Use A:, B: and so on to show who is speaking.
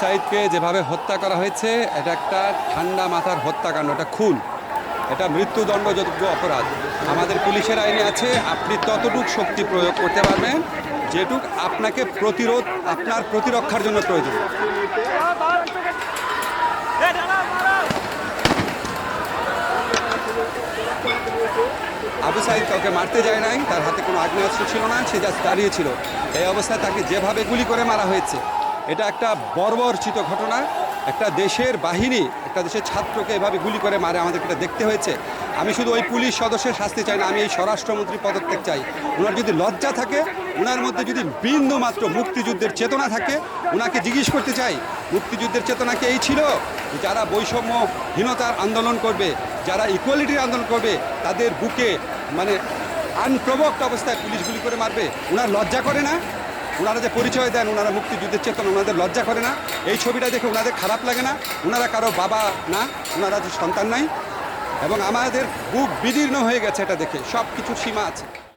A: সাইদকে যেভাবে হত্যা করা হয়েছে, এটা একটা ঠান্ডা মাথার হত্যাকাণ্ড, এটা খুন। এটা মৃত্যুদণ্ডযোগ্য অপরাধ। আমাদের পুলিশের আইনে আছে, আপনি ততটুক শক্তি প্রয়োগ করতে পারবেন, যেটুক আপনাকে প্রতিরোধ, আপনার প্রতিরক্ষার জন্য প্রয়োজন। আবু সাইদ কাউকে মারতে যায় নাই, তার হাতে কোনো আগ্নেয়াস্ত্র ছিল না, সে জাস্ট দাঁড়িয়েছিল এই অবস্থায় তাকে যেভাবে গুলি করে মারা হয়েছে এটা একটা বর্বরচিত ঘটনা। একটা দেশের বাহিনী, একটা দেশের ছাত্রকে এভাবে গুলি করে মারে, আমাদেরকে এটা দেখতে হয়েছে। আমি শুধু ওই পুলিশ সদস্যের শাস্তি চাই না, আমি এই স্বরাষ্ট্রমন্ত্রী পদত্যাগ চাই। ওনার যদি লজ্জা থাকে ওনার মধ্যে যদি বিন্দু মাত্র মুক্তিযুদ্ধের চেতনা থাকে ওনাকে জিজ্ঞেস করতে চাই, মুক্তিযুদ্ধের চেতনা কি এই ছিল? যারা বৈষম্যহীনতার আন্দোলন করবে, যারা ইকুয়ালিটির আন্দোলন করবে, তাদের বুকে মানে আনপ্রবক্ত অবস্থায় পুলিশ গুলি করে মারবে ওনার লজ্জা করে না? ওনারা যে পরিচয় দেন, ওনারা মুক্তিযুদ্ধের চেতনা, ওনাদের লজ্জা করে না। এই ছবিটা দেখে ওনাদের খারাপ লাগে না। ওনারা কারও বাবা না, ওনারা যে সন্তান নাই। এবং আমাদের বুক বিদীর্ণ হয়ে গেছে এটা দেখে। সব কিছুর সীমা আছে।